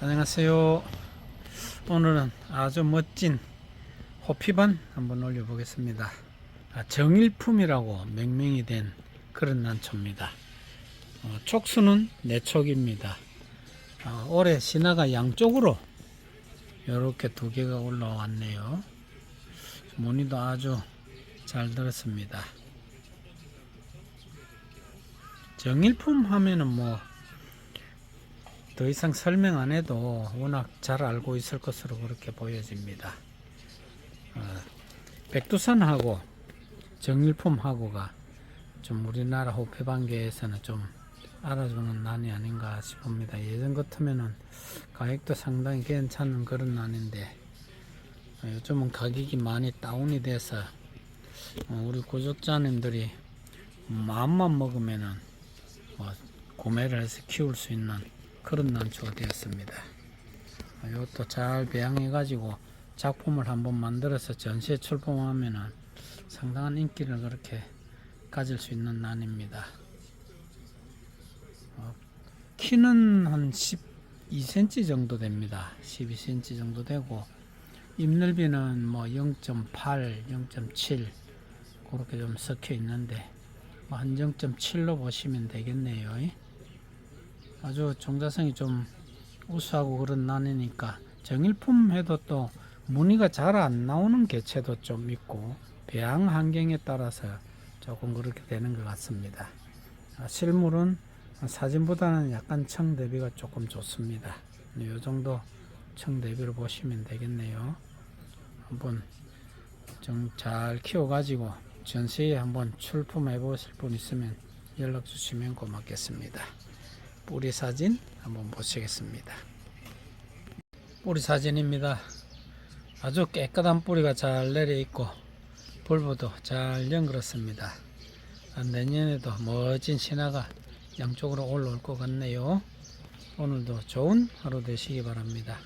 안녕하세요. 오늘은 아주 멋진 호피반 한번 올려 보겠습니다. 아, 정일품이라고 명명이 된 그런 난초입니다. 어, 촉수는 내촉입니다. 아, 올해 신화가 양쪽으로 이렇게 두 개가 올라왔네요. 무늬도 아주 잘 들었습니다. 정일품 하면은 뭐 더 이상 설명 안 해도 워낙 잘 알고 있을 것으로 그렇게 보여집니다. 어, 백두산하고 정일품하고가 좀 우리나라 호패반계에서는 좀 알아주는 난이 아닌가 싶습니다. 예전 같으면은 가격도 상당히 괜찮은 그런 난인데 어, 요즘은 가격이 많이 다운이 돼서 어, 우리 구독자님들이 마음만 먹으면은 뭐 구매를 해서 키울 수 있는 그런 난초가 되었습니다. 어, 이것도 잘 배양해 가지고 작품을 한번 만들어서 전시에 출품하면은 상당한 인기를 그렇게 가질 수 있는 난입니다. 어, 키는 한 12cm 정도 됩니다. 12cm 정도 되고 잎 넓이는 뭐 0.8, 0.7 그렇게 좀 섞여 있는데 뭐한 0.7로 보시면 되겠네요. 아주 종자성이 좀 우수하고 그런 난이니까 정일품 해도 또 무늬가 잘 안 나오는 개체도 좀 있고 배양 환경에 따라서 조금 그렇게 되는 것 같습니다. 아, 실물은 사진보다는 약간 청 대비가 조금 좋습니다. 이 정도 청 대비로 보시면 되겠네요. 한번 좀 잘 키워가지고 전시에 한번 출품해 보실 분 있으면 연락 주시면 고맙겠습니다. 뿌리 사진 한번 보시겠습니다. 뿌리 사진입니다. 아주 깨끗한 뿌리가 잘 내려 있고 불보도 잘 연그렇습니다. 아, 내년에도 멋진 신화가 양쪽으로 올라올 것 같네요. 오늘도 좋은 하루 되시기 바랍니다.